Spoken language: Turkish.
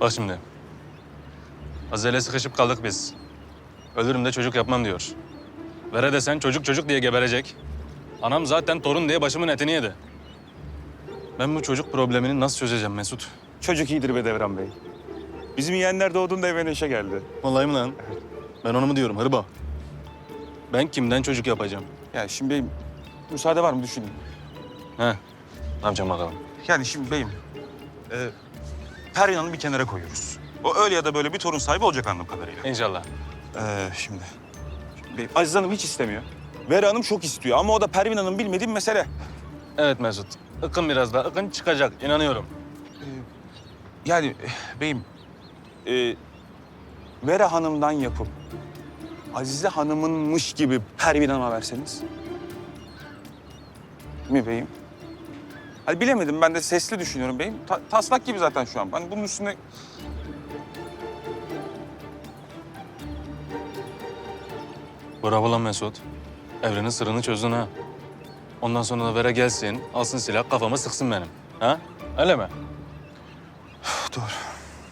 Bak şimdi. Azele sıkışıp kaldık biz. Ölürüm de çocuk yapmam diyor. Vere desen çocuk çocuk diye geberecek. Anam zaten torun diye başımın etini yedi. Ben bu çocuk problemini nasıl çözeceğim Mesut? Çocuk iyidir be Devran Bey. Bizim yeğenler doğduğunda eve neşe geldi. Vallahi mi lan? Ben onu mu diyorum hırba? Ben kimden çocuk yapacağım? Ya şimdi beyim, müsaade var mı düşüneyim. He. Ne yapacağım bakalım? Yani şimdi beyim, e, Pervin Hanım'ı bir kenara koyuyoruz. O öyle ya da böyle bir torun sahibi olacak anladığım kadarıyla. İnşallah. Ee, şimdi, şimdi Aziz Hanım hiç istemiyor. Vera Hanım çok istiyor ama o da Pervin Hanım bilmediğim mesele. Evet Mesut. Ikın biraz daha. Ikın çıkacak. inanıyorum. Yani eh, beyim, e, Vera Hanım'dan yapıp Azize Hanım'ınmış gibi Pervin Hanım'a verseniz. Mi beyim? Hadi bilemedim ben de sesli düşünüyorum beyim. Ta- taslak gibi zaten şu an. Hani bunun üstüne Bravo lan Mesut. Evrenin sırrını çözdün ha. Ondan sonra da Vera gelsin, alsın silah kafama sıksın benim. Ha? Öyle mi?